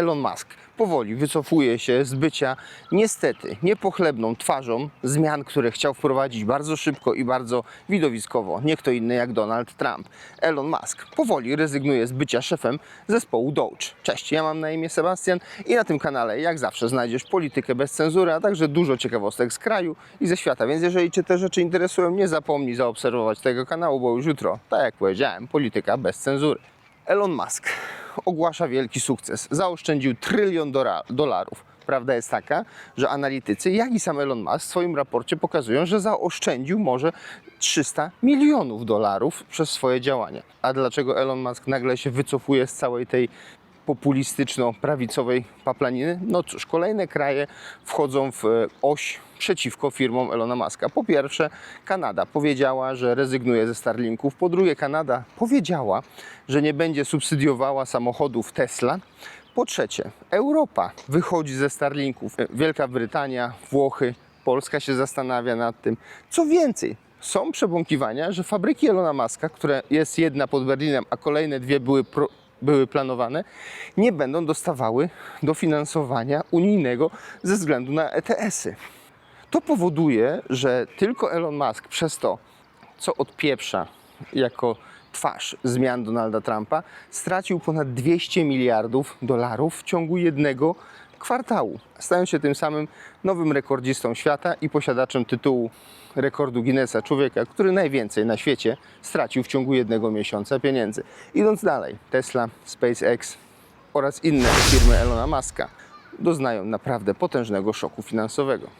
Elon Musk powoli wycofuje się z bycia niestety niepochlebną twarzą zmian, które chciał wprowadzić bardzo szybko i bardzo widowiskowo. Nie kto inny jak Donald Trump. Elon Musk powoli rezygnuje z bycia szefem zespołu Doge. Cześć, ja mam na imię Sebastian i na tym kanale jak zawsze znajdziesz politykę bez cenzury, a także dużo ciekawostek z kraju i ze świata. Więc jeżeli Cię te rzeczy interesują, nie zapomnij zaobserwować tego kanału, bo już jutro, tak jak powiedziałem, polityka bez cenzury. Elon Musk ogłasza wielki sukces. Zaoszczędził trylion dolarów. Prawda jest taka, że analitycy, jak i sam Elon Musk w swoim raporcie pokazują, że zaoszczędził może 300 milionów dolarów przez swoje działania. A dlaczego Elon Musk nagle się wycofuje z całej tej populistyczno-prawicowej paplaniny? No cóż, kolejne kraje wchodzą w e, oś przeciwko firmom Elona Muska. Po pierwsze, Kanada powiedziała, że rezygnuje ze Starlinków. Po drugie, Kanada powiedziała, że nie będzie subsydiowała samochodów Tesla. Po trzecie, Europa wychodzi ze Starlinków. Wielka Brytania, Włochy, Polska się zastanawia nad tym. Co więcej, są przebąkiwania, że fabryki Elona Muska, które jest jedna pod Berlinem, a kolejne dwie były, pro, były planowane, nie będą dostawały dofinansowania unijnego ze względu na ETS-y. To powoduje, że tylko Elon Musk przez to, co odpieprza jako twarz zmian Donalda Trumpa, stracił ponad 200 miliardów dolarów w ciągu jednego kwartału. Stając się tym samym nowym rekordzistą świata i posiadaczem tytułu rekordu Guinnessa człowieka, który najwięcej na świecie stracił w ciągu jednego miesiąca pieniędzy. Idąc dalej, Tesla, SpaceX oraz inne firmy Elona Muska doznają naprawdę potężnego szoku finansowego.